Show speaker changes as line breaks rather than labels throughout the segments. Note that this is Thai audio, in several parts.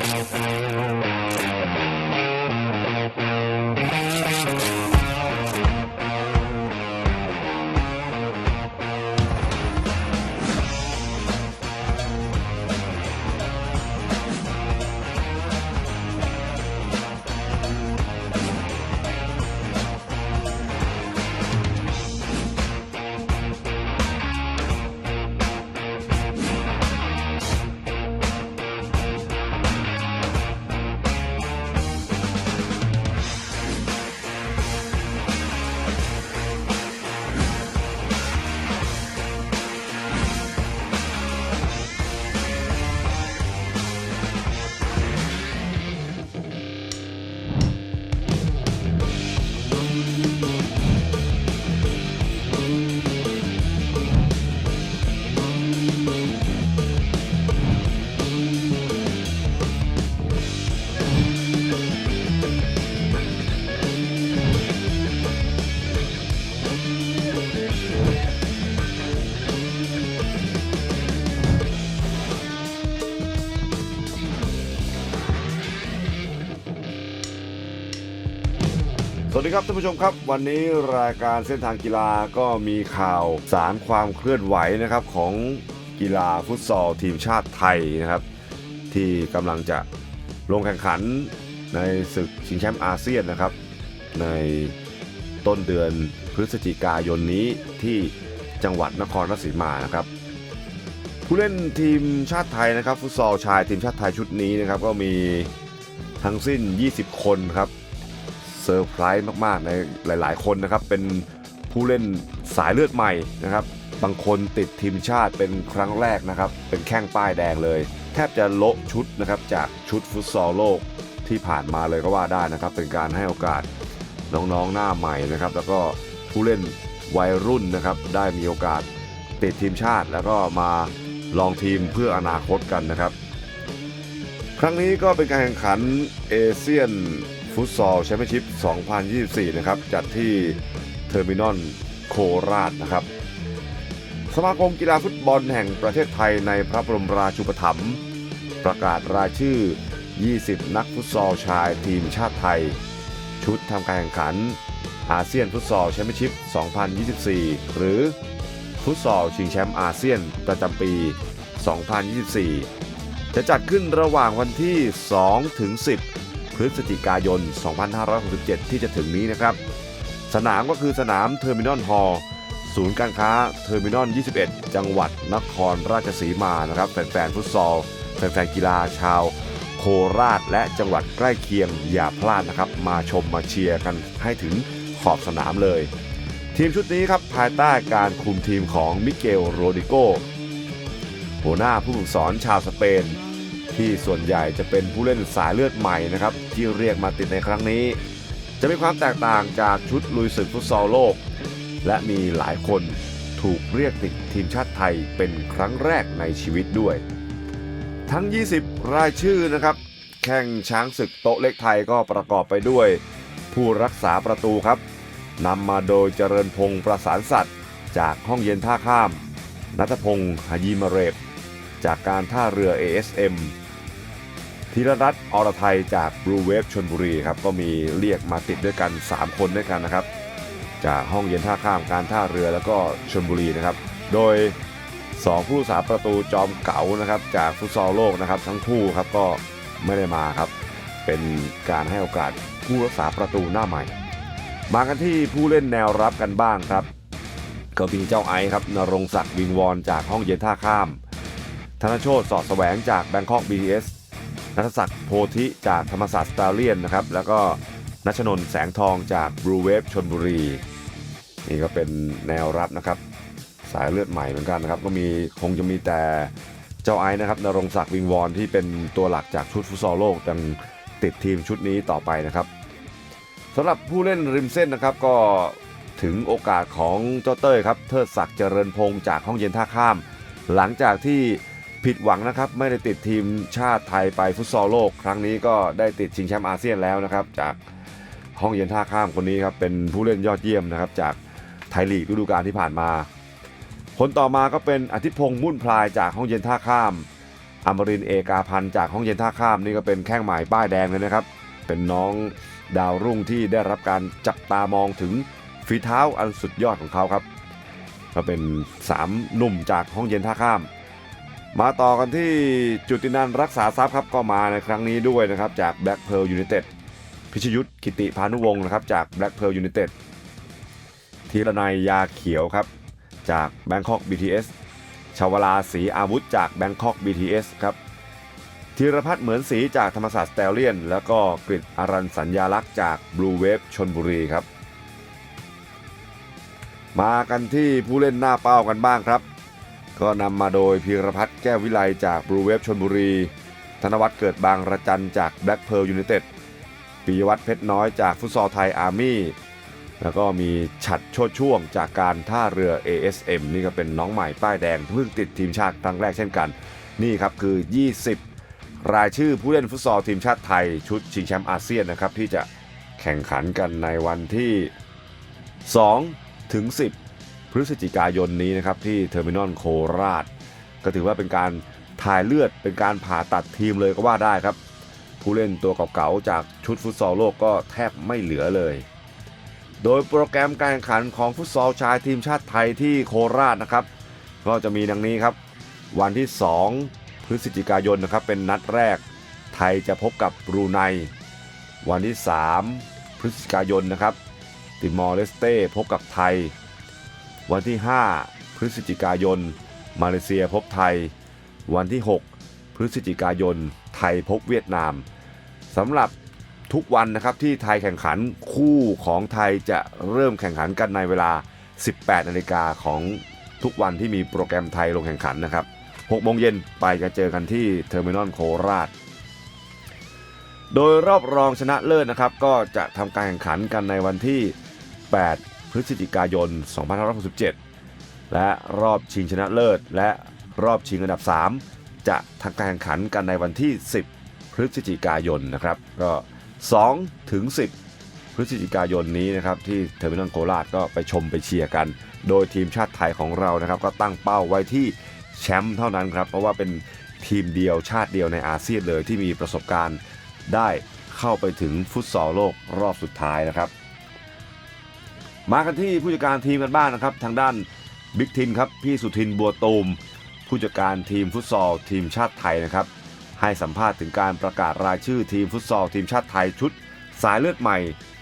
ส วัสดีครับท่านผู้ชมครับ วันนี้รายการเส้นทางกีฬาก็มีข่าวสารความเคลื่อนไหวนะครับของกีฬาฟุตซอลทีมชาติไทยนะครับ ที่กำลังจะลงแข่งขันในศึกชิงแชมป์อาเซียนนะครับ ในต้นเดือนพฤศจิกายนนี้ที่จังหวัดนครราชสีมานะครับ ผู้เล่นทีมชาติไทยนะครับฟุตซอลชายทีมชาติไทยชุดนี้นะครับก็มีทั้งสิ้น 20 คนครับ ซอร์ไพรส์มากๆ ในหลาย ๆ คนนะครับ เป็นผู้เล่นสายเลือดใหม่นะครับ บางคนติดทีมชาติเป็นครั้งแรกนะครับ เป็นแข้งป้ายแดงเลย แทบจะโละชุดนะครับจากชุดฟุตซอลโลกที่ผ่านมาเลยก็ว่าได้นะครับ เป็นการให้โอกาสน้องๆหน้าใหม่นะครับ แล้วก็ผู้เล่นวัยรุ่นนะครับ ได้มีโอกาสติดทีมชาติ แล้วก็มาลองทีมเพื่ออนาคตกันนะครับ ครั้งนี้ก็เป็นการแข่งขันเอเชียน ฟุตซอลแชมเปี้ยนชิพ 2024 นะครับ จัดที่เทอร์มินอลโคราชนะครับ สมาคมกีฬาฟุตบอลแห่งประเทศไทยในพระบรมราชูปถัมภ์ประกาศรายชื่อ 20 นักฟุตซอลชายทีมชาติไทย ชุดทำการแข่งขัน อาเซียนฟุตซอลแชมเปี้ยนชิพ 2024 หรือฟุตซอลชิงแชมป์อาเซียนประจำปี 2024 จะจัดขึ้นระหว่างวันที่ 2 ถึง 10 พฤศจิกายน 2567 ที่จะถึงนี้นะครับ สนามก็คือสนามเทอร์มินอลฮอลล์ศูนย์การค้าเทอร์มินอล 21 จังหวัดนครราชสีมานะครับแฟนๆฟุตซอลแฟนๆกีฬาชาว โคราชและจังหวัดใกล้เคียงอย่าพลาดนะครับ มาชมมาเชียร์กันให้ถึงขอบสนามเลย ทีมชุดนี้ครับภายใต้การคุมทีมของมิเกลโรดิโกหัวหน้าผู้ฝึกสอนชาวสเปน ที่ส่วนใหญ่จะเป็นผู้เล่นสายเลือดใหม่นะครับที่เรียกมาติดในครั้งนี้ จะมีความแตกต่างจากชุดลุยศึกฟุตซอลโลก และมีหลายคนถูกเรียกติดทีมชาติไทยเป็นครั้งแรกในชีวิตด้วย ทั้ง 20 รายชื่อนะครับ แข่งช้างศึกโต๊ะเล็กไทยก็ประกอบไปด้วย ผู้รักษาประตูครับนำมาโดยเจริญพงศ์ประสานสัตว์ จากห้องเย็นท่าข้ามนัทพงศ์หยีมาเรบ จากการท่าเรือ ASM ธีรรัตน์อรไทยจากบลูเวฟชนบุรีครับก็มีเรียกมาติดด้วยกัน 3 คนด้วยกันนะครับ จากห้องเย็นท่าข้ามการท่าเรือแล้วก็ชนบุรีนะครับ โดย 2 ผู้สาประตูจอมเก๋านะครับ จากฟุตซอลโลกนะครับ ทั้งคู่ครับก็ไม่ได้มาครับ เป็นการให้โอกาสผู้รักษาประตูหน้าใหม่ มากันที่ผู้เล่นแนวรับกันบ้างครับก็มีเจ้าไอซ์ครับนรงศักดิ์วิงวอนจากห้องเย็นท่าข้าม ธนโชตสอดแสวงจากแบงคอก BTS นัทศักดิ์โพธิจากธรรมศาสตร์สตาเลียนนะครับ แล้วก็นัชนน์แสงทองจากบลูเวฟชนบุรี นี่ก็เป็นแนวรับนะครับ สายเลือดใหม่เหมือนกันนะครับ ก็มีคงจะมีแต่เจ้าไอ้นะครับนรงศักดิ์วิงวอนที่เป็นตัวหลักจากชุดฟุตซอลโลกยังติดทีมชุดนี้ต่อไปนะครับสำหรับผู้เล่นริมเส้นนะครับก็ถึงโอกาสของเจ้าเต้ยครับเทิดศักดิ์เจริญพงศ์จากห้องเย็นท่าข้าม หลังจากที่ ผิดหวังนะครับ ไม่ได้ติดทีมชาติไทยไปฟุตซอลโลก ครั้งนี้ก็ได้ติดชิงแชมป์อาเซียนแล้วนะครับ จากห้องเย็นท่าข้ามคนนี้ครับเป็นผู้เล่นยอดเยี่ยมนะครับ จากไทยลีกฤดูกาลที่ผ่านมา คนต่อมาก็เป็นอธิพงษ์มุ่นพลายจากห้องเย็นท่าข้ามอมรินเอกาพันธ์จากห้องเย็นท่าข้ามนี่ก็เป็นแข้งหมายป้ายแดงเลยนะครับ เป็นน้องดาวรุ่งที่ได้รับการจับตามองถึงฝีเท้าอันสุดยอดของเขาครับ ก็เป็น 3 หนุ่มจากห้องเย็นท่าข้าม มาต่อกันที่จุตินันรักษาทรัพย์ครับก็มาในครั้งนี้ด้วยนะครับจาก Black Pearl United พิชยุทธกิติพานุวงศ์นะครับจาก Black Pearl United ธีรนัยยาเขียวครับจาก Bangkok BTS ชาวลาศรีอาวุธจาก Bangkok BTS ครับธีรพัฒน์เหมือนสีจากธรรมศาสตร์สเตลเลียน แล้วก็กฤษอารันสัญญาลักษณ์จาก Blue Wave ชนบุรีครับ มากันที่ผู้เล่นหน้าเป้ากันบ้างครับ ก็นำมาโดยพีรพัฒน์แก้ววิไลจาก Blue Wave ชนบุรี ธนวัฒน์เกิดบางระจันจาก Black Pearl United ปิยวัฒน์เพชรน้อยจากฟุตซอลไทยอาร์มี่แล้วก็มีฉัดโชดช่วงจากการท่าเรือ ASM นี่ก็เป็นน้องใหม่ป้ายแดงเพิ่งติดทีมชาติครั้งแรกเช่นกัน นี่ครับคือ 20 รายชื่อผู้เล่นฟุตซอลทีมชาติไทยชุดชิงแชมป์อาเซียนนะครับที่จะแข่งขันกันในวันที่ 2 ถึง 10 พฤศจิกายนนี้นะครับที่เทอร์มินอลโคราช ก็ถือว่าเป็นการถ่ายเลือดเป็นการผ่าตัดทีมเลยก็ว่าได้ครับ ผู้เล่นตัวเก่าๆจากชุดฟุตซอลโลกก็แทบไม่เหลือเลย โดยโปรแกรมการแข่งขันของฟุตซอลชายทีมชาติไทยที่โคราชนะครับ ก็จะมีดังนี้ครับ วันที่ 2 พฤศจิกายนนะครับเป็นนัดแรก ไทยจะพบกับบรูไน วันที่ 3 พฤศจิกายนนะครับติมอร์เลสเต้พบกับไทย วันที่ 5 พฤศจิกายน มาเลเซียพบไทย วันที่ 6 พฤศจิกายน ไทยพบเวียดนามสำหรับทุกวันนะครับที่ไทยแข่งขันคู่ของไทยจะเริ่มแข่งขันกันในเวลา 18 นาฬิกาของทุกวันที่มีโปรแกรมไทยลงแข่งขันนะครับ6โมงเย็นไปกันเจอกันที่เทอร์มินอลโคราช โดยรอบรองชนะเลิศนะครับ ก็จะทำการแข่งขันกันในวันที่ 8 พฤศจิกายน 2567 และรอบชิงชนะเลิศ และรอบชิงอันดับ 3 จะทำการแข่งขันกันในวันที่ 10 พฤศจิกายนนะครับ ก็2ถึง 10 พฤศจิกายนนี้นะครับที่เทอร์มินอลโคราชก็ไปชมไปเชียร์กัน โดยทีมชาติไทยของเรานะครับก็ตั้งเป้าไว้ที่แชมป์เท่านั้นครับ เพราะว่าเป็นทีมเดียวชาติเดียวในอาเซียนเลยที่มีประสบการณ์ได้เข้าไปถึงฟุตซอลโลกรอบสุดท้ายนะครับ มากันที่ผู้จัดการทีมกันบ้างนะครับ ทางด้านบิ๊กทินครับพี่สุทินบัวตูม ผู้จัดการทีมฟุตซอลทีมชาติไทยนะครับ ให้สัมภาษณ์ถึงการประกาศรายชื่อทีมฟุตซอลทีมชาติไทยชุด สายเลือดใหม่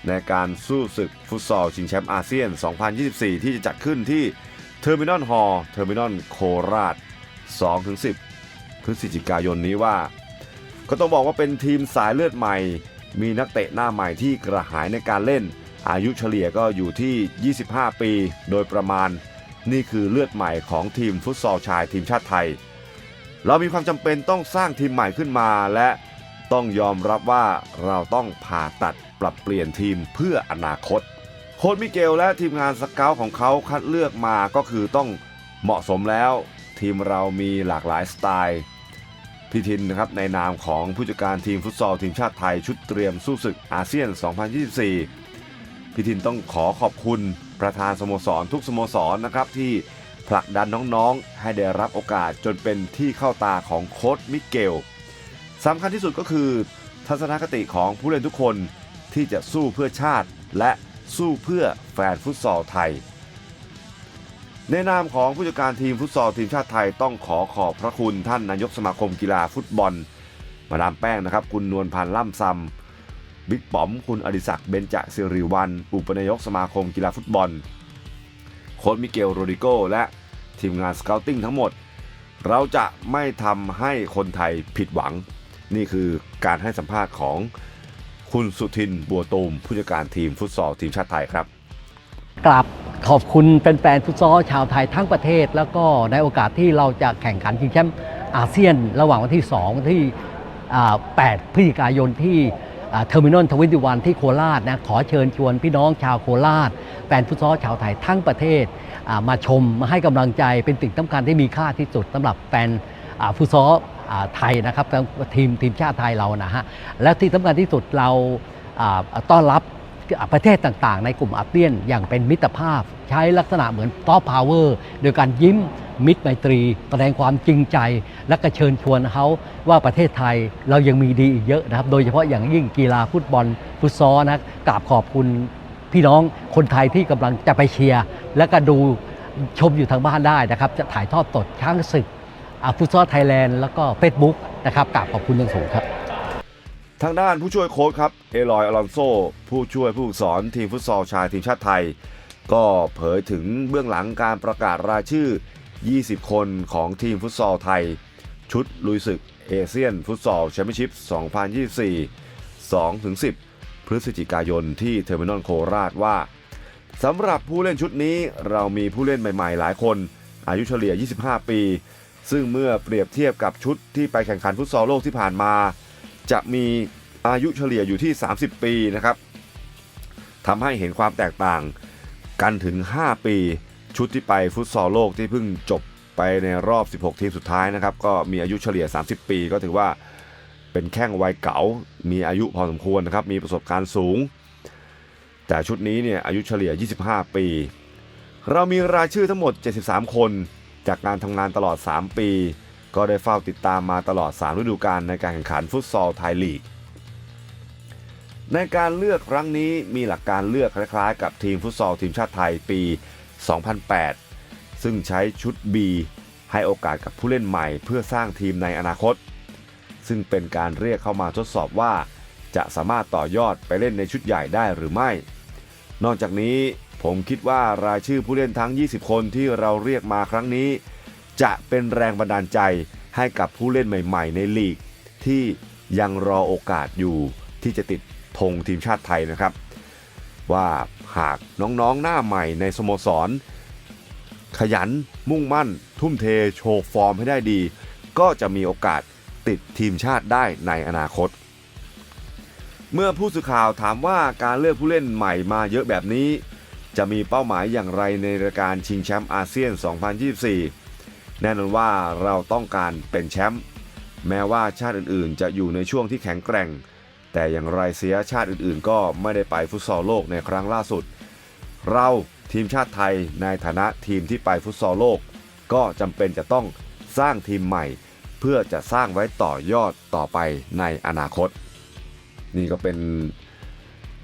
ในการสู้ศึกฟุตซอลชิงแชมป์อาเซียน 2024 ที่จะจัดขึ้นที่เทอร์มินอลฮอล์เทอร์มินอลโคราช 2-10 พฤศจิกายนนี้ว่า ก็ต้องบอกว่าเป็นทีมสายเลือดใหม่ มีนักเตะหน้าใหม่ที่กระหายในการเล่น อายุเฉลี่ยก็อยู่ที่ 25 ปี โดยประมาณ นี่คือเลือดใหม่ของทีมฟุตซอลชายทีมชาติไทย เรามีความจำเป็นต้องสร้างทีมใหม่ขึ้นมา และต้องยอมรับว่าเราต้องผ่าตัดปรับเปลี่ยนทีมเพื่ออนาคต โค้ชมิเกลและทีมงานสเกลของเขาคัดเลือกมาก็คือต้องเหมาะสมแล้ว ทีมเรามีหลากหลายสไตล์พี่ทินนะครับในนามของผู้จัดการทีมฟุตซอลทีมชาติไทยชุดเตรียมสู้ศึกอาเซียน 2024 พี่ทินต้องขอขอบคุณประธานสโมสรทุกสโมสรนะครับที่ผลักดันน้องๆ ให้ได้รับโอกาสจนเป็นที่เข้าตาของโค้ชมิเกลสำคัญที่สุดก็คือ ทัศนคติของผู้เล่นทุกคนที่จะสู้เพื่อชาติ และสู้เพื่อแฟนฟุตซอลไทย ในนามของผู้จัดการทีมฟุตซอลทีมชาติไทยต้องขอขอบพระคุณท่านนายกสมาคมกีฬาฟุตบอล มาดามแป้งนะครับ คุณนวลพันธ์ล่ำซำ บิ๊กป๋อม คุณอดิศักดิ์เบญจสิริวัลอุปนายกสมาคมกีฬาฟุตบอล โค้ชมิเกลโรดิโกและทีมงานสเกลติ้งทั้งหมด เราจะไม่ทำให้คนไทยผิดหวัง นี่คือการให้สัมภาษณ์ของคุณสุทินบัวตูมผู้จัดการทีมฟุตซอลทีมชาติไทยครับ
กราบขอบคุณแฟนๆฟุตซอลชาวไทยทั้งประเทศ แล้วก็ในโอกาสที่เราจะแข่งขันชิงแชมป์อาเซียน ระหว่างวันที่ 2 ที่ 8 พฤศจิกายนที่ เทอร์มินอลทวินตีวันที่โคราชนะขอเชิญชวนพี่น้องชาวโคราช แฟนฟุตซอลชาวไทยทั้งประเทศมาชมมาให้กำลังใจเป็นสิ่งสำคัญที่มีค่าที่สุดสำหรับแฟนฟุตซอลไทยนะครับทีมทีมชาติไทยเรานะฮะและที่สำคัญที่สุดเราอ่าต้อนรับประเทศต่างๆ ในกลุ่มอาเซียนอย่างเป็นมิตรภาพ ใช้ลักษณะเหมือนซอฟต์พาวเวอร์โดยการยิ้ม มิตรไมตรีแสดงความจริงใจ และก็เชิญชวนเขาว่าประเทศไทยเรายังมีดีอีกเยอะนะครับ โดยเฉพาะอย่างยิ่งกีฬาฟุตบอลฟุตซอลนะกราบขอบคุณพี่น้องคนไทยที่กำลังจะไปเชียร์และก็ดูชมอยู่ทางบ้านได้นะครับ จะถ่ายทอดสดช้างศึกฟุตซอลไทยแลนด์แล้วก็เฟซบุ๊กนะครับกราบขอบคุณอย่างสูงครับ
ทางด้านผู้ช่วยโค้ชครับเอลอยอลอนโซผู้ช่วยผู้ฝึกสอนทีมฟุตซอลชายทีมชาติไทย ก็เผยถึงเบื้องหลังการประกาศรายชื่อ 20 คนของทีมฟุตซอลไทย ชุดลุยศึกเอเชียนฟุตซอลแชมเปี้ยนชิพ 2024 2-10 พฤศจิกายนที่เทอร์มินอลโคราชว่าสำหรับผู้เล่นชุดนี้เรามีผู้เล่นใหม่ๆ หลายคน อายุเฉลี่ย 25 ปี ซึ่งเมื่อเปรียบเทียบกับชุดที่ไปแข่งขันฟุตซอลโลกที่ผ่านมา จะมีอายุเฉลี่ยอยู่ที่ 30 ปีนะครับทำให้เห็นความแตกต่างกันถึง 5 ปี ชุดที่ไปฟุตซอลโลกที่เพิ่งจบไปในรอบ 16 ทีมสุดท้ายนะครับ ก็มีอายุเฉลี่ย 30 ปีก็ถือว่าเป็นแข้งวัยเก๋ามีอายุพอสมควรนะครับ มีประสบการณ์สูง แต่ชุดนี้เนี่ยอายุเฉลี่ย 25 ปี เรามีรายชื่อทั้งหมด 73 คน จากการทำงานตลอด 3 ปี ก็ได้เฝ้าติดตามมาตลอด 3 ฤดูกาลในการแข่งขันฟุตซอลไทยลีก ในการเลือกครั้งนี้มีหลักการเลือกคล้ายๆ กับทีมฟุตซอลทีมชาติไทยปี 2008 ซึ่งใช้ชุด B ให้โอกาสกับผู้เล่นใหม่เพื่อสร้างทีมในอนาคต ซึ่งเป็นการเรียกเข้ามาทดสอบว่า จะสามารถต่อยอดไปเล่นในชุดใหญ่ได้หรือไม่ นอกจากนี้ผมคิดว่ารายชื่อผู้เล่นทั้ง 20 คนที่เราเรียกมาครั้งนี้ จะเป็นแรงบันดาลใจให้กับผู้เล่นใหม่ ๆ ในลีก ที่ยังรอโอกาสอยู่ที่จะติดธงทีมชาติไทยนะครับ ว่า หากน้องๆหน้าใหม่ในสโมสร ขยันมุ่งมั่น ทุ่มเทโชว์ฟอร์มให้ได้ดี ก็จะมีโอกาสติดทีมชาติได้ในอนาคต เมื่อผู้สื่อข่าวถามว่าการเลือกผู้เล่นใหม่มาเยอะแบบนี้ จะมีเป้าหมายอย่างไรในรายการชิงแชมป์อาเซียน 2024 แน่นอนว่าเราต้องการเป็นแชมป์แม้ว่าชาติอื่นๆ จะอยู่ในช่วงที่แข็งแกร่ง แต่อย่างไรเสียชาติอื่นๆ ก็ไม่ได้ไปฟุตซอลโลกในครั้งล่าสุด เราทีมชาติไทยในฐานะทีมที่ไปฟุตซอลโลก ก็จำเป็นจะต้องสร้างทีมใหม่ เพื่อจะสร้างไว้ต่อยอดต่อไปในอนาคต นี่ก็เป็น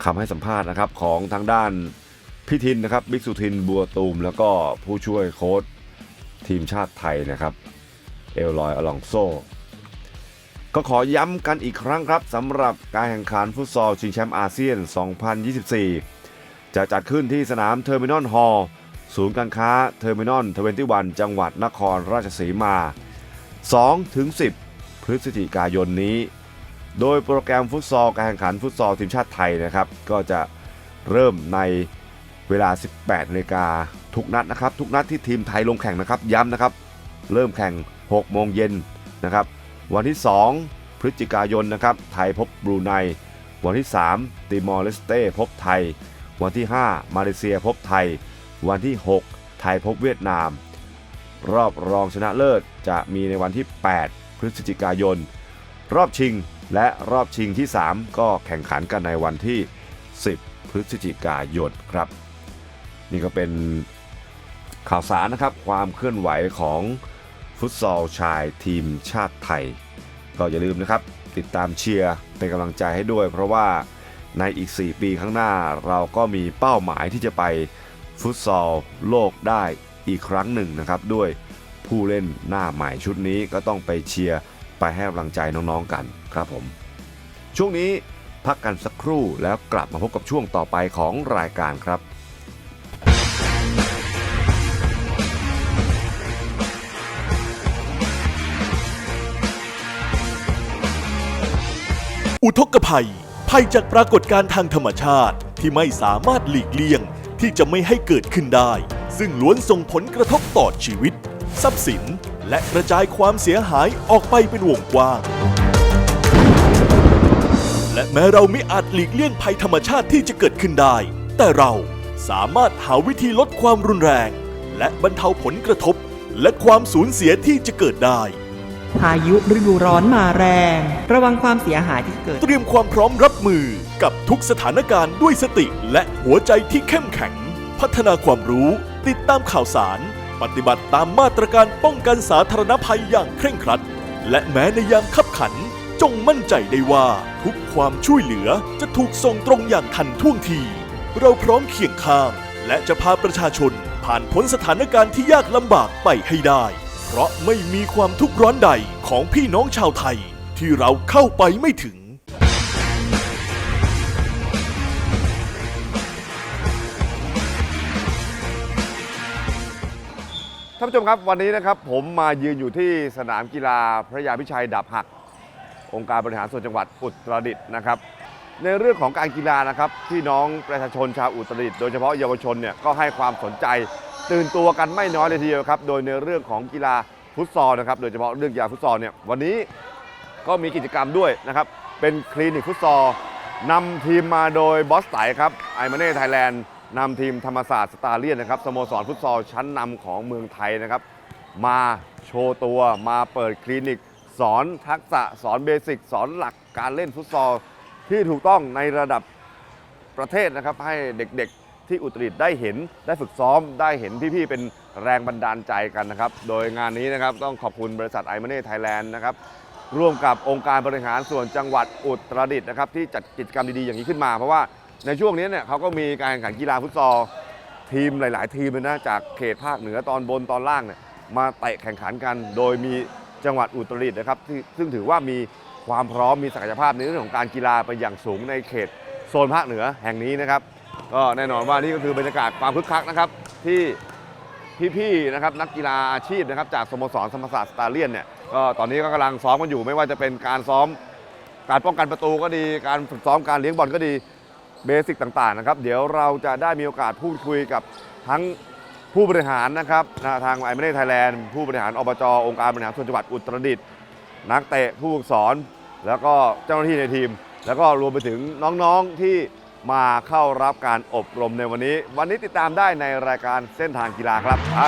คำให้สัมภาษณ์นะครับของทางด้านพี่ทินนะครับบิ๊กสุทินบัวตูม แล้วก็ผู้ช่วยโค้ชทีมชาติไทยนะครับ เอลลอยอลองโซ ก็ขอย้ำกันอีกครั้งครับสำหรับการแข่งขันฟุตซอลชิงแชมป์อาเซียน 2024 จะจัดขึ้นที่สนามเทอร์มินอลฮอลล์ศูนย์การค้าเทอร์มินอล21จังหวัดนครราชสีมา 2-10 พฤศจิกายนนี้ โดยโปรแกรมฟุตซอลการแข่งขันฟุตซอลทีมชาติไทยนะครับ ก็จะเริ่มในเวลา 18นาฬิกาทุกนัดนะครับ ทุกนัดที่ทีมไทยลงแข่งนะครับ ย้ำนะครับ เริ่มแข่ง 6 โมงเย็นนะครับ วันที่ 2 พฤศจิกายนนะครับ ไทยพบบรูไน วันที่ 3 ติมอร์เลสเต้พบไทย วันที่ 5 มาเลเซียพบไทย วันที่ 6 ไทยพบเวียดนาม รอบรองชนะเลิศจะมีในวันที่ 8 พฤศจิกายน รอบชิงและรอบชิงที่ 3 ก็แข่งขันกันในวันที่ 10 พฤศจิกายนครับ นี่ก็เป็นข่าวสารนะครับความเคลื่อนไหวของฟุตซอลชายทีมชาติไทย ก็อย่าลืมนะครับ ติดตามเชียร์เป็นกำลังใจให้ด้วย เพราะว่าในอีก 4 ปีข้างหน้าเราก็มีเป้าหมายที่จะไปฟุตซอลโลกได้อีกครั้งหนึ่งนะครับ ด้วยผู้เล่นหน้าใหม่ชุดนี้ก็ต้องไปเชียร์ไปให้กำลังใจน้องๆกันครับผม ช่วงนี้พักกันสักครู่แล้วกลับมาพบกับช่วงต่อไปของรายการครับ
อุทกภัย ภัยจากปรากฏการณ์ทางธรรมชาติที่ไม่สามารถหลีกเลี่ยงที่จะไม่ให้เกิดขึ้นได้ ซึ่งล้วนส่งผลกระทบต่อชีวิต ทรัพย์สิน และกระจายความเสียหายออกไปเป็นวงกว้าง และแม้เราไม่อาจหลีกเลี่ยงภัยธรรมชาติที่จะเกิดขึ้นได้ แต่เราสามารถหาวิธีลดความรุนแรง และบรรเทาผลกระทบ และความสูญเสียที่จะเกิดได้
พายุฤดูร้อนมาแรง ระวังความเสียหายที่เกิด
เตรียมความพร้อมรับมือกับทุกสถานการณ์ด้วยสติและหัวใจที่เข้มแข็ง พัฒนาความรู้ ติดตามข่าวสาร ปฏิบัติตามมาตรการป้องกันสาธารณภัยอย่างเคร่งครัด และแม้ในยามขับขัน จงมั่นใจได้ว่าทุกความช่วยเหลือจะถูกส่งตรงอย่างทันท่วงที เราพร้อมเคียงข้าง และจะพาประชาชนผ่านพ้นสถานการณ์ที่ยากลำบากไปให้ได้ เพราะไม่มีความทุกข์ร้อนใดของพี่น้องชาวไทย ที่เราเข้าไปไม่ถึง
ท่านผู้ชมครับวันนี้นะครับผมมายืนอยู่ที่สนามกีฬาพระยาพิชัยดาบหัก องค์การบริหารส่วนจังหวัดอุตรดิตถ์นะครับ ในเรื่องของการกีฬานะครับพี่น้องประชาชนชาวอุตรดิตถ์โดยเฉพาะเยาวชนเนี่ยก็ให้ความสนใจ ตื่นตัวกันไม่น้อยเลยทีเดียวครับ โดยในเรื่องของกีฬาฟุตซอลนะครับ โดยเฉพาะเรื่องกีฬาฟุตซอลเนี่ยวันนี้ก็มีกิจกรรมด้วยนะครับ เป็นคลินิกฟุตซอลนำทีมมาโดยบอสไตครับไอมาเน่ไทยแลนด์นำทีมธรรมศาสตร์สตาร์เลียนนะครับสโมสรฟุตซอลชั้นนำของเมืองไทยนะครับ มาโชว์ตัวมาเปิดคลินิก สอนทักษะสอนเบสิกสอนหลักการเล่นฟุตซอลที่ถูกต้องในระดับประเทศนะครับให้เด็กๆ ที่อุตรดิตถ์ได้เห็นได้ฝึกซ้อมได้เห็นพี่ๆเป็นแรงบันดาลใจกันนะครับ โดยงานนี้นะครับต้องขอบคุณบริษัทไอมาเน่ไทยแลนด์นะครับร่วมกับองค์การบริหารส่วนจังหวัดอุตรดิตถ์นะครับที่จัดกิจกรรมดีๆอย่างนี้ขึ้นมา เพราะว่าในช่วงนี้เนี่ยเขาก็มีการแข่งขันกีฬาฟุตซอลทีมหลาย ๆ ทีมเลยนะจากเขตภาคเหนือตอนบนตอนล่างเนี่ยมาเตะแข่งขันกัน โดยมีจังหวัดอุตรดิตถ์นะครับซึ่งถือว่ามีความพร้อมมีศักยภาพในเรื่องของการกีฬาไปอย่างสูงในเขตโซนภาคเหนือแห่งนี้นะครับ ก็แน่นอนว่านี่ก็คือบรรยากาศความคึกคักนะครับที่พี่ๆนะครับนักกีฬาอาชีพนะครับจากสโมสรธรรมศาสตร์สตาเลียนเนี่ยก็ตอนนี้ก็กำลังซ้อมกันอยู่ ไม่ว่าจะเป็นการซ้อมการป้องกันประตูก็ดี การฝึกซ้อมการเลี้ยงบอลก็ดีเบสิกต่างๆนะครับ เดี๋ยวเราจะได้มีโอกาสพูดคุยกับทั้งผู้บริหารนะครับนะทางไอเมเน่ไทยแลนด์ผู้บริหารอบจองค์การบริหารส่วนจังหวัดอุตรดิตถ์นักเตะผู้ฝึกสอน แล้วก็เจ้าหน้าที่ในทีม แล้วก็รวมไปถึงน้องๆที่ มาเข้ารับการอบรมในวันนี้ วันนี้ติดตามได้ในรายการเส้นทางกีฬาครับไป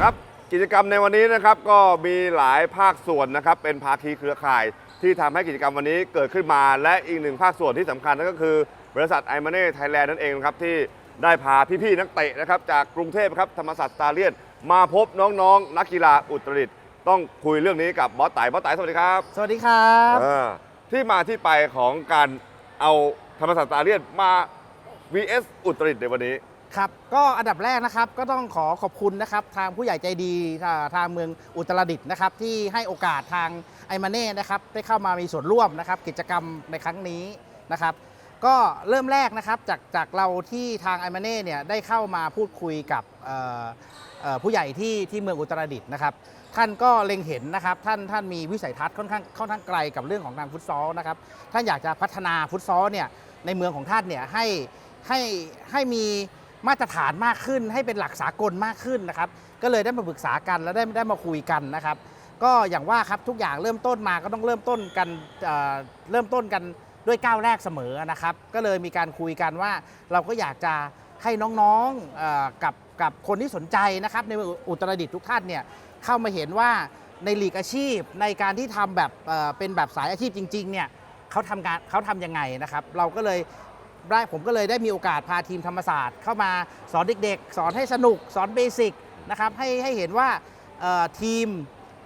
ครับกิจกรรมในวันนี้นะครับก็มีหลายภาคส่วนนะครับ เป็นภาคีเครือข่าย ที่ทำให้กิจกรรมวันนี้เกิดขึ้นมาและอีกหนึ่งภาคส่วนที่สำคัญนั่นก็คือบริษัทไอมาเน่ไทยแลนด์นั่นเองนะครับที่ได้พาพี่ๆนักเตะนะครับจากกรุงเทพครับธรรมศาสตร์สตาร์เลียน มาพบน้องๆ นักกีฬาอุตรดิตถ์ต้องคุยเรื่องนี้กับบอสไต่บอสไต่สวัสดีครับ
สวัสดีครับ
เออที่มาที่ไปของการเอาธรรมศาสตร์สตาร์เลียนมา vs อุตรดิตถ์ในวันนี้
ครับก็อันดับแรกนะครับก็ต้องขอขอบคุณนะครับทางผู้ใหญ่ใจดีทางเมืองอุตรดิตถ์นะครับ ที่ให้โอกาสทางไอมาเน่นะครับได้เข้ามามีส่วนร่วมนะครับ กิจกรรมในครั้งนี้นะครับก็เริ่มแรกนะครับจากจากเราที่ทางไอมาเน่เนี่ยได้เข้ามาพูดคุยกับผู้ใหญ่ที่ที่เมืองอุตรดิตถ์นะครับ ท่านก็เล็งเห็นนะครับ ท่านท่านมีวิสัยทัศน์ค่อนข้างค่อนข้างไกลกับเรื่องของทางฟุตซอลนะครับท่านอยากจะพัฒนาฟุตซอลเนี่ยในเมืองของท่านเนี่ยให้ให้ให้มี มาตรฐานมากขึ้นให้เป็นหลักสากลมากขึ้นนะครับ ก็เลยได้มาปรึกษากันแล้วได้ได้มาคุยกันนะครับ ก็อย่างว่าครับทุกอย่างเริ่มต้นมาก็ต้องเริ่มต้นกันเอ่อเริ่มต้นกันด้วยก้าวแรกเสมอนะครับ ก็เลยมีการคุยกันว่าเราก็อยากจะให้น้องๆเออกับกับคนที่สนใจนะครับในเมืองอุตรดิตถ์ทุกท่านเนี่ยเข้ามาเห็นว่าในหลีกอาชีพในการที่ทำแบบเอ่อเป็นแบบสายอาชีพจริงๆเนี่ย เขาทำงานเขาทำยังไงนะครับ เราก็เลย ได้ผมก็เลยได้มีโอกาสพาทีมธรรมศาสตร์เข้ามาสอนเด็กๆ สอนให้สนุก สอนเบสิกนะครับให้ให้เห็นว่าทีม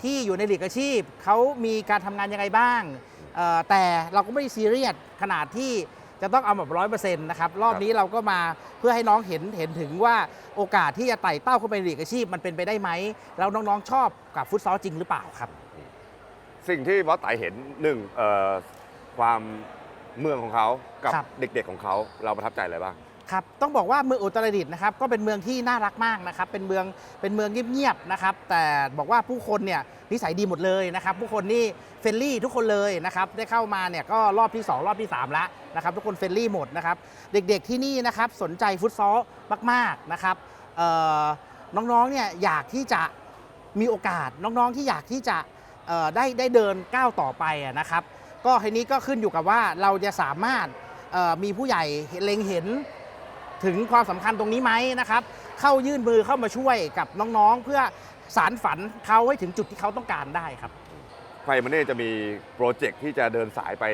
ที่อยู่ในหลีกอาชีพเขามีการทำงานยังไงบ้าง แต่เราก็ไม่ได้ซีเรียสขนาดที่จะต้องเอาแบบร้อยเปอร์เซ็นต์นะครับ รอบนี้เราก็มาเพื่อให้น้องเห็นเห็นถึงว่าโอกาสที่จะไต่เต้าเข้าไปในลีกอาชีพมันเป็นไปได้ไหม แล้วน้องๆชอบกับฟุตซอลจริงหรือเปล่าครับ
สิ่งที่บอสไต่เห็นหนึ่งความ เมืองของเขากับ
ครับ
เด็กๆของเขาเราประทับใจอะไรบ้าง
ครับ ต้องบอกว่าเมืองอุตรดิตถ์นะครับ ก็เป็นเมืองที่น่ารักมากนะครับ เป็นเมือง เป็นเมืองเงียบๆนะครับ แต่บอกว่าผู้คนเนี่ยนิสัยดีหมดเลยนะครับ ผู้คนนี่เฟรนลี่ทุกคนเลยนะครับ ได้เข้ามาเนี่ยก็รอบที่ 2 รอบที่ 3 แล้วนะครับ ทุกคนเฟรนลี่หมดนะครับ เด็กๆที่นี่นะครับสนใจฟุตซอลมากๆนะครับเอ่อน้องๆเนี่ยอยากที่จะมีโอกาส น้องๆที่อยากที่จะ เอ่อได้ได้เดินก้าวต่อไปอะนะครับ ก็ทีนี้ก็ขึ้นอยู่กับว่าเราจะสามารถเอ่อมีผู้ใหญ่เล็งเห็นถึงความสำคัญตรงนี้ไหมนะครับ เข้ายื่นมือเข้ามาช่วยกับน้องๆ เพื่อสารฝันเขาให้ถึงจุดที่เขาต้องการได้ครับ
ไฟมันเน่จะมีโปรเจกต์ที่จะเดินสายไป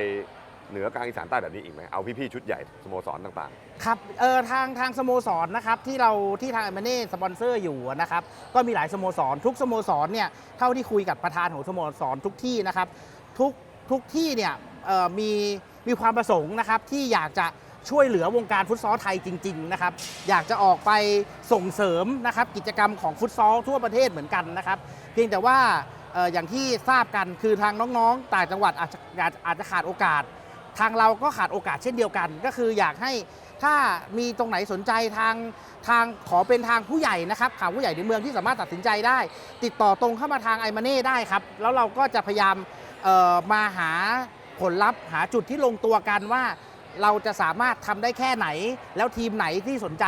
เหนือกลางอีสานใต้แบบนี้อีกไหมเอาพี่ๆชุดใหญ่สโมสรต่าง
ครับเออทางทางสโมสรนะครับที่เราที่ทางเอเมเน่สปอนเซอร์อยู่นะครับก็มีหลายสโมสร ทุกสโมสรเนี่ยเท่าที่คุยกับประธานของสโมสรทุกที่นะครับทุก ทุกที่เนี่ยมีมีความประสงค์นะครับที่อยากจะช่วยเหลือวงการฟุตซอลไทยจริงๆนะครับอยากจะออกไปส่งเสริมนะครับกิจกรรมของฟุตซอลทั่วประเทศเหมือนกันนะครับ เพียงแต่ว่าอย่างที่ทราบกันคือทางน้องๆต่างจังหวัดอาจจะอาจจะขาดโอกาส ทางเราก็ขาดโอกาสเช่นเดียวกัน ก็คืออยากให้ถ้ามีตรงไหนสนใจทางทางขอเป็นทางผู้ใหญ่นะครับข่าวผู้ใหญ่ในเมืองที่สามารถตัดสินใจได้ ติดต่อตรงเข้ามาทางไอมาเน่ได้ครับ แล้วเราก็จะพยายาม มาหาผลลัพธ์หาจุดที่ลงตัวกันว่า เราจะสามารถทำได้แค่ไหน แล้วทีมไหนที่สนใจ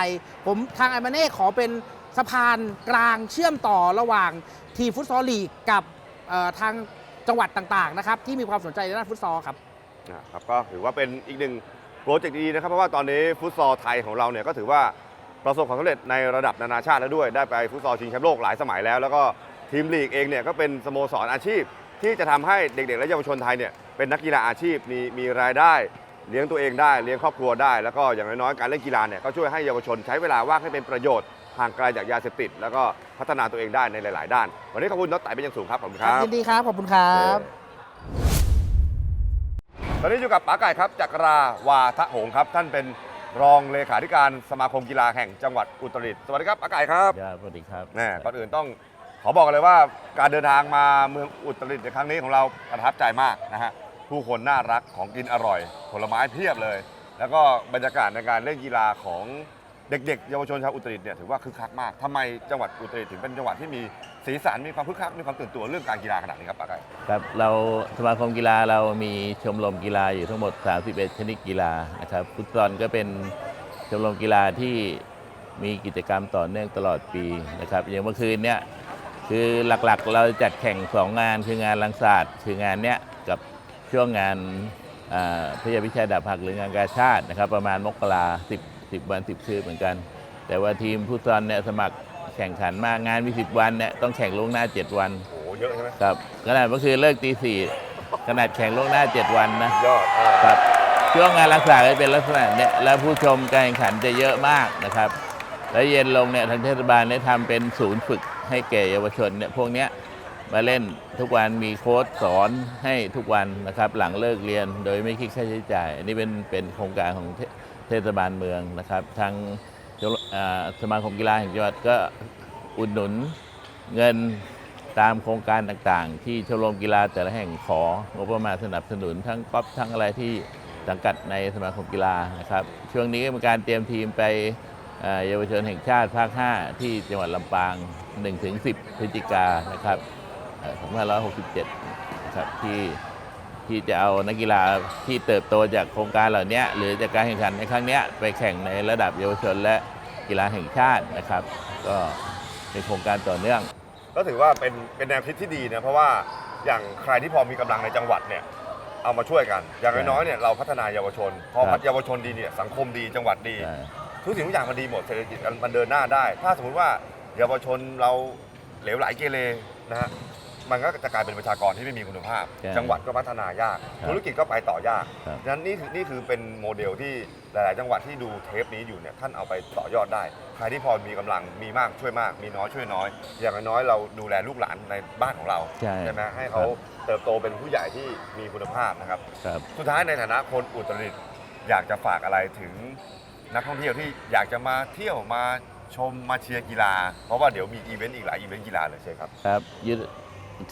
ผมทางไอมาเน่ขอเป็นสะพานกลางเชื่อมต่อระหว่างทีมฟุตซอลลีกกับทางจังหวัดต่างๆนะครับที่มีความสนใจในด้านฟุตซอลครับ
นะครับก็ถือว่าเป็นอีกหนึ่งโปรเจกต์ดีนะครับ เพราะว่าตอนนี้ฟุตซอลไทยของเราเนี่ยก็ถือว่าประสบความสำเร็จในระดับนานาชาติแล้วด้วย ได้ไปฟุตซอลชิงแชมป์โลกหลายสมัยแล้ว แล้วก็ทีมลีกเองเนี่ยก็เป็นสโมสรอาชีพ ที่จะทำให้เด็กๆ และเยาวชนไทยเนี่ยเป็นนักกีฬาอาชีพมีมีรายได้เลี้ยงตัวเองได้เลี้ยงครอบครัวได้ แล้วก็อย่างน้อยๆการเล่นกีฬาเนี่ยก็ช่วยให้เยาวชนใช้เวลาว่างให้เป็นประโยชน์ห่างไกลจากยาเสพติด แล้วก็พัฒนาตัวเองได้ในหลาย ๆ ด้าน วันนี้ขอบคุณน้องไต่เป็นอย่างสูงครับขอบคุณครับ
ยินดีครับขอบคุณครับ
ตอนนี้อยู่กับป๋าไก่ครับจักราวาทะหงส์ครับ ท่านเป็นรองเลขาธิการสมาคมกีฬาแห่งจังหวัดอุตรดิตถ์สวัสดีครับป๋าไก่ครับ
ครับสวัสดีครับ
แน่ก่อนอื่นต้อง ขอบอกเลยว่าการเดินทางมาเมืองอุตรดิตถ์ในครั้งนี้ของเราประทับใจมากนะฮะผู้คนน่ารักของกินอร่อย ผลไม้เพียบเลย แล้วก็บรรยากาศในการเล่นกีฬาของเด็กๆ เยาวชนชาวอุตรดิตถ์เนี่ยถือว่าคึกคักมากทำไมจังหวัดอุตรดิตถ์ถึงเป็นจังหวัดที่มีสีสันมีความคึกคักมีความตื่นตัวเรื่องการกีฬาขนาดนี้ครับป๋าไก่
ครับเราสมาคมกีฬาเรามีชมรมกีฬาอยู่ทั้งหมด 31 ชนิดกีฬานะครับฟุตซอลก็เป็นชมรมกีฬาที่มีกิจกรรมต่อเนื่องตลอดปีนะครับอย่างเมื่อคืนเนี้ย คือหลักๆเราจัดแข่งสองงานคืองานลังศาสตร์คืองานเนี้ยกับช่วงงานอ่าพระยาพิชัยดาบหักหรืองานกาชาตินะครับ ประมาณมกราสิบสิบวันสิบคืนเหมือนกัน แต่ว่าทีมฟุตซอลเนี่ยสมัครแข่งขันมากงานมีสิบวันเนี่ยต้องแข่งล่วงหน้าเจ็ดวัน
โอ้โหเยอะใช่ไหม
ครับขนาดเมื่อคืนเลิกตีสี่ขนาดแข่งล่วงหน้า7วันนะ
ยอดอ่า
ครับช่วงงานรักษาก็เป็นลักษณะเนี้ยแล้วผู้ชมการแข่งขันจะเยอะมากนะครับ แล้วเย็นลงเนี่ยทางเทศบาลได้ทำเป็นศูนย์ฝึก ให้แก่เยาวชนเนี่ยพวกเนี้ยมาเล่นทุกวันมีโค้ชสอนให้ทุกวันนะครับ หลังเลิกเรียนโดยไม่คิดค่าใช้จ่าย อันนี้เป็นเป็นโครงการของเทเทศบาลเมืองนะครับ ทางสมาคมกีฬาแห่งจังหวัดก็อุดหนุนเงินตามโครงการต่างๆ ที่ชมรมกีฬาแต่ละแห่งของบประมาณสนับสนุนทั้งก๊อฟทั้งอะไรที่สังกัดในสมาคมกีฬานะครับ ช่วงนี้ก็มีการเตรียมทีมไป เอ่อเยาวชนแห่งชาติภาค 5 ที่จังหวัดลำปาง 1-10 พฤศจิกายนนะครับเอ่อ2567นะครับที่ที่จะเอานักกีฬาที่เติบโตจากโครงการเหล่านี้หรือจากการแข่งขันในครั้งเนี้ยไปแข่งในระดับเยาวชนและกีฬาแห่งชาตินะครับ ก็เป็นโครงการต่อเนื่อง
ก็ถือว่าเป็นเป็นแนวคิดที่ดีนะเพราะว่าอย่างใครที่พอมีกำลังในจังหวัดเนี่ยเอามาช่วยกัน อย่างน้อยๆเนี่ยเราพัฒนาเยาวชน พอ
ครับ
เยาวชนดีเนี่ยสังคมดีจังหวัดดี
ใช่
ทุกสิ่งทุกอย่างมันดีหมดเศรษฐกิจมันเดินหน้าได้ ถ้าสมมติว่าเยาวชนเราเหลวไหลเกเรนะฮะมันก็จะกลายเป็นประชากรที่ไม่มีคุณภาพ
ใช่
จังหวัดก็พัฒนายาก
ครับ
ธุรกิจก็ไปต่อยาก
ครับ
ฉะนั้นนี่คือนี่คือเป็นโมเดลที่หลาย ๆ จังหวัดที่ดูเทปนี้อยู่เนี่ยท่านเอาไปต่อยอดได้ ใครที่พอมีกำลังมีมากช่วยมาก มีน้อยช่วยน้อย อย่างน้อยๆเราดูแลลูกหลานในบ้านของเรา
ใช่
ไหมให้เขาเติบโตเป็นผู้ใหญ่ที่มีคุณภาพนะครับ
ครับ
สุดท้ายในฐานะคนอุตรดิตถ์อยากจะฝากอะไรถึง นักท่องเที่ยวที่อยากจะมาเที่ยวมาชมมาเชียร์กีฬา เพราะว่าเดี๋ยวมีอีเวนต์อีกหลายอีเวนต์กีฬาเลยใช่ครับ
ครับยุทธ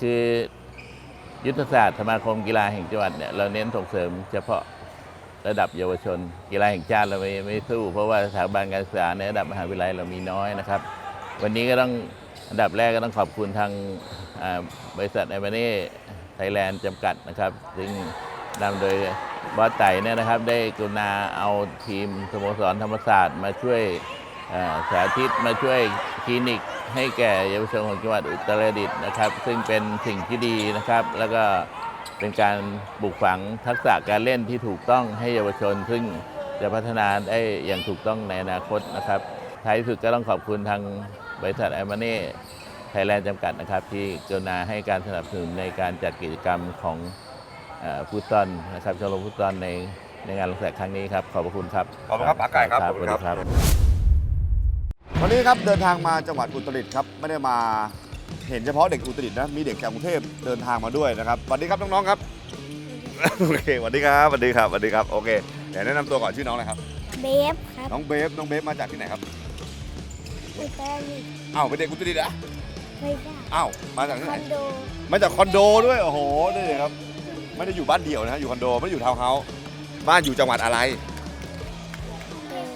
คือยุทธศาสตร์สมาคมกีฬาแห่งจังหวัดเนี่ยเราเน้นส่งเสริมเฉพาะระดับเยาวชน กีฬาแห่งชาติเราไม่ไม่สู้ เพราะว่าสถาบันการศึกษาในระดับมหาวิทยาลัยเรามีน้อยนะครับ วันนี้ก็ต้องอันดับแรกก็ต้องขอบคุณทางบริษัทไอมาเน่ไทยแลนด์จำกัดนะครับ ซึ่งนำโดย บอสไต่เนี่ยนะครับได้กรุณาเอาทีมสโมสรธรรมศาสตร์มาช่วยสาธิตมาช่วยคลินิกให้แก่เยาวชนของจังหวัดอุตรดิตถ์นะครับ ซึ่งเป็นสิ่งที่ดีนะครับ แล้วก็เป็นการปลูกฝังทักษะการเล่นที่ถูกต้องให้เยาวชน ซึ่งจะพัฒนาได้อย่างถูกต้องในอนาคตนะครับท้ายสุดก็ต้องขอบคุณทางบริษัทไอมาเน่ไทยแลนด์จำกัดนะครับ ที่กรุณาให้การสนับสนุนในการจัดกิจกรรมของ เอ่อฟุตซอลนะครับชมรมฟุตซอลในในงานลงแขกครั้งนี้ครับ ขอบพระคุณครับ
ขอบคุณครับป๋าไก่ครับ
ส
ขอบ
วั
คุ
ส
ณค
ดี
รับ
ครับ
วันนี้ครับเดินทางมาจังหวัดอุตรดิตถ์ครับไม่ได้มาเห็นเฉพาะเด็กอุตรดิตถ์นะมีเด็กจากกรุงเทพเดินทางมาด้วยนะครับสวัสดีครับน้องๆครับ โอเคสวัสดีครับสวัสดีครับสวัสดีครับโอเคเดี๋ยวแนะนำตัวก่อนชื่อน้องอะไรครับ
เบฟครับ
น้องเบฟน้องเบฟมาจากที่ไหนครับ
อุตรดิตถ์
อ้าวเป็นเด็กอุตรดิตถ์เหรอ
ไม่ได้
อ้าวมาจากที่
ค
ไหน
อนโด
มาจากคอนโดด้วยโอ้โหนี่เลยครับ ไม่ได้อยู่บ้านเดี่ยวนะอยู่คอนโดไม่ได้อยู่ทาวน์เฮาส์บ้านอยู่จังหวัดอะไร
เป็น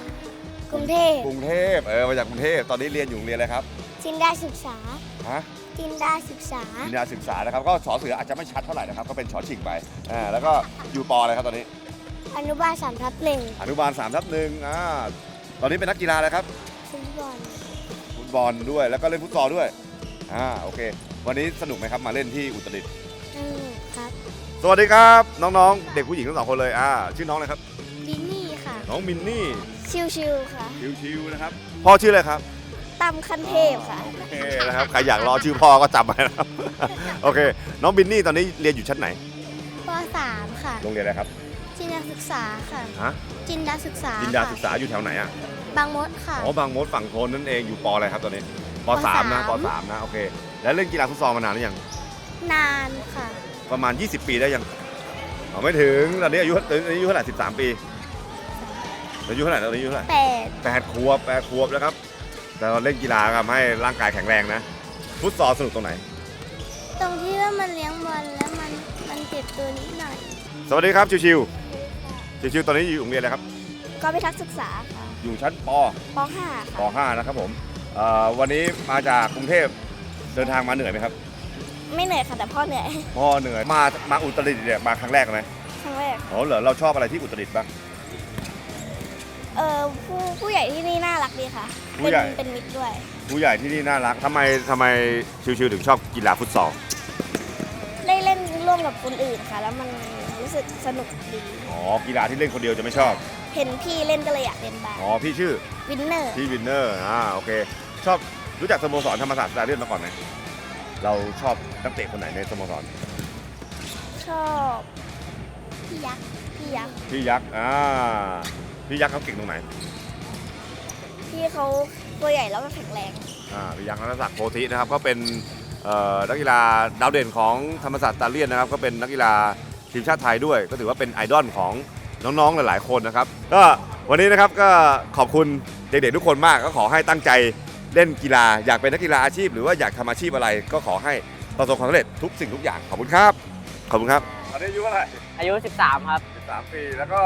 กรุงเทพ
กรุงเทพเออมาจากกรุงเทพตอนนี้เรียนอยู่โรงเรียนอะไรครับ
จินดาศึกษา
ฮะ
จินดาศึกษา
วิญญาศึกษานะครับก็สอเสืออาจจะไม่ชัดเท่าไหร่นะครับก็เป็นชอชิงไปอ่าแล้วก็อยู่ปออะไรครับตอนนี้
อนุบาลสามทับหนึ่ง
อนุบาล3ทับหนึ่งอ่าตอนนี้เป็นนักกีฬาแล้วครับ
ฟุตบอล
ฟุตบอลด้วยแล้วก็เล่นฟุตซอลด้วยอ่าโอเค วันนี้สนุกไหมครับมาเล่นที่อุตรดิตถ์
สนุกครับ
สวัสดีครับ น้องๆ เด็กผู้หญิงทั้งสองคนเลยอ่าชื่อน้องอะไรครับ
บินนี่ค่ะ
น้องมินนี่
ชิวๆค่ะ
ชิวๆนะครับพ่อชื่ออะไรครับ
ตั้มคันเทพค่ะ
โอเคนะครับใครอยากรอชื่อพ่อก็จำไว้นะครับ โอเค น้องบินนี่ตอนนี้เรียนอยู่ชั้นไหน
ปสามค่ะ
โรงเรียนอะไรครับ
จินดาศึกษาค่ะ
ฮะ
จินดาศึกษา
จินดา
ค่ะ
ศึกษาอยู่แถวไหนอะ
บางมดค่ะ
อ๋อบางมดฝั่งโทนนั่นเองอยู่ปออะไรครับตอนนี้ป
ป
สามนะป
สาม
สามนะโอเค แล้วเล่นกีฬาฟุตซอลมานานหรือยัง
นานค่ะ
ประมาณ 20 ปีได้ยังอ๋อไม่ถึงตอนนี้อายุตอนนี้อายุเท่าไหร่13 ปีอายุเท่าไหร่ตอนนี้อายุเท่าไหร่
แปด
แปดขวบแปดขวบแล้วครับ แต่เราเล่นกีฬาทำให้ร่างกายแข็งแรงนะฟุตซอลสนุกตรงไหน
ตรงที่ว่ามันเลี้ยงบอลแล้วมันมันเจ็บตัวนิดหน่อย
สวัสดีครับชิวๆชิวๆตอนนี้อยู่โรงเรียนอะไรครับ
ก็ไปทักษ์ศึกษาค่ะ
อยู่ชั้นป
ปห้า
ป
ค่ะ
.5 นะครับผมเอ่อวันนี้มาจากกรุงเทพเดินทางมาเหนื่อยไหมครับ
ไม่เหนื่อยค่ะแต่พ่อเหนื่อย
พ่อเหนื่อยมามาอุตรดิตถ์เนี่ยมาครั้งแรกไหม
ครั้งแรก
อ๋อเหรอเราชอบอะไรที่อุตรดิตถ์บ้าง
เออผู้ผู้ใหญ่ที่นี่น่ารักดีค่ะ
ผู้ใหญ่
เป็นเป็นมิตรด้วย
ผู้ใหญ่ที่นี่น่ารักทำไมทำไมชิวๆถึงชอบกีฬาฟุตซอล
ได้เล่นร่วมกับคนอื่นค่ะ แล้วมันรู้สึกสนุกดี
อ๋อกีฬาที่เล่นคนเดียวจะไม่ชอบ
เห็นพี่เล่นก็เลยอยากเล่นบ้าง
อ๋อพี่ชื่อ
วินเนอร์
พี่วินเนอร์อ่าโอเค ชอบรู้จักสโมสรธรรมศาสตร์สตาเดียนมาก่อนไหม เราชอบนักเตะคนไหนในสโมสร
ชอบพี่ยักษ์พี่ยักษ์
พี่ยักษ์อ่าพี่ยักษ์เขาเก่งตรงไหน
พี่เขาตัวใหญ่แล้วก็แข็งแรง
อ่าพี่ยักษ์นัทศักดิ์โพธินะครับก็เป็นเอ่อนักกีฬาดาวเด่นของธรรมศาสตร์สตาเลียนนะครับ ก็เป็นนักกีฬาทีมชาติไทยด้วย ก็ถือว่าเป็นไอดอลของน้องๆหลายๆคนนะครับก็วันนี้นะครับก็ขอบคุณเด็กๆทุกคนมากก็ขอให้ตั้งใจ เล่นกีฬาอยากเป็นนักกีฬาอาชีพ หรือว่าอยากทำอาชีพอะไรก็ขอให้ประสบความสำเร็จทุกสิ่งทุกอย่างขอบคุณครับขอบคุณครับตอนนี้อายุเท่าไหร่
อายุ 13 ครับ
13 ปี แล้วก็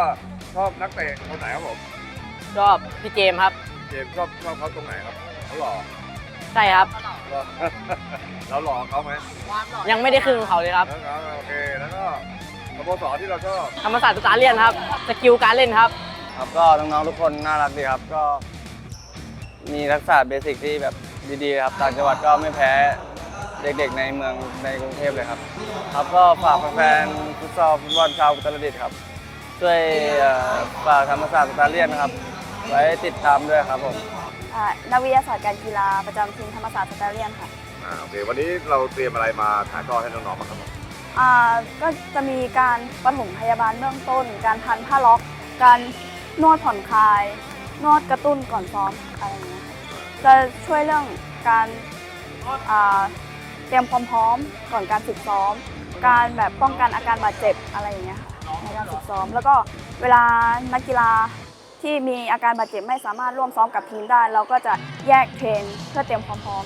ชอบนักเตะคนไหนครับผม
ชอบพี่เจมส์ครับ
เจมส์ชอบชอบเขาตรงไหนครับเขาหล่อ
ใช่ครับ
หล่อ เราหล่อเขาไหม
ยังไม่ได้ครึ่งเขาเลยครับ
แล้วก็โอเค แล้วก็สโมสรที่เราชอบ
ธรรมศาสตร์สตาร์เลียนครับ สกิลการเล่นครับ
ครับก็น้องๆทุกคนน่ารักดีครับ ก็ มีทักษะเบสิกที่แบบดีๆครับต่างจังหวัดก็ไม่แพ้เด็กๆในเมืองในกรุงเทพเลยครับ ครับก็ฝากแฟนๆฟุตซอลฟุตบอลชาวอุตรดิตถ์ครับ ช่วยเอ่อฝากธรรมศาสตร์สตาร์เลียนนะครับ ไว้ติดตามด้วยครับผม
อ่านักวิทยาศาสตร์การกีฬาประจำทีมธรรมศาสตร์สแตเลียนค่ะ
อ่าโอเควันนี้เราเตรียมอะไรมาถ่ายทอดให้น้องๆบ้างครับผม
อ่าก็จะมีการปฐมพยาบาลเบื้องต้น การพันผ้าล็อก การนวดผ่อนคลาย นวดกระตุ้นก่อนซ้อมอะไรอย่างเงี้ยค่ะ จะช่วยเรื่องการอ่าเตรียมความพร้อมก่อนการฝึกซ้อม การแบบป้องกันอาการบาดเจ็บอะไรอย่างเงี้ยค่ะในการฝึกซ้อม แล้วก็เวลานักกีฬาที่มีอาการบาดเจ็บไม่สามารถร่วมซ้อมกับทีมได้ เราก็จะแยกเทรนเพื่อเตรียมความพร้อม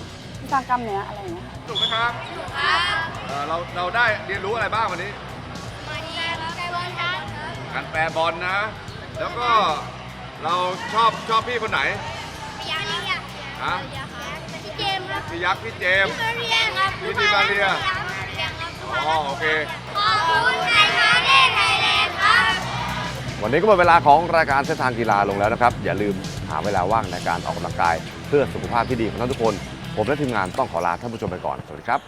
สร้างกล้ามเนื้ออะไรอย่างเงี้ยค่ะ
สนุกไหมครับสนุกครับเราเราได้เรียนรู้อะไรบ้างวันนี้การแปรบอลนะ แล้วก็เราชอบชอบพี่คนไหน ฮะพี่ยักษ์พี่เจมส์ พี่ดิมาเรียอ๋อโอเควันนี้ก็หมดเวลาของรายการเส้นทางกีฬาลงแล้วนะครับ อย่าลืมหาเวลาว่างในการออกกำลังกาย เพื่อสุขภาพที่ดีของท่านทุกคน ผมและทีมงานต้องขอลาท่านผู้ชมไปก่อน สวัสดีครับ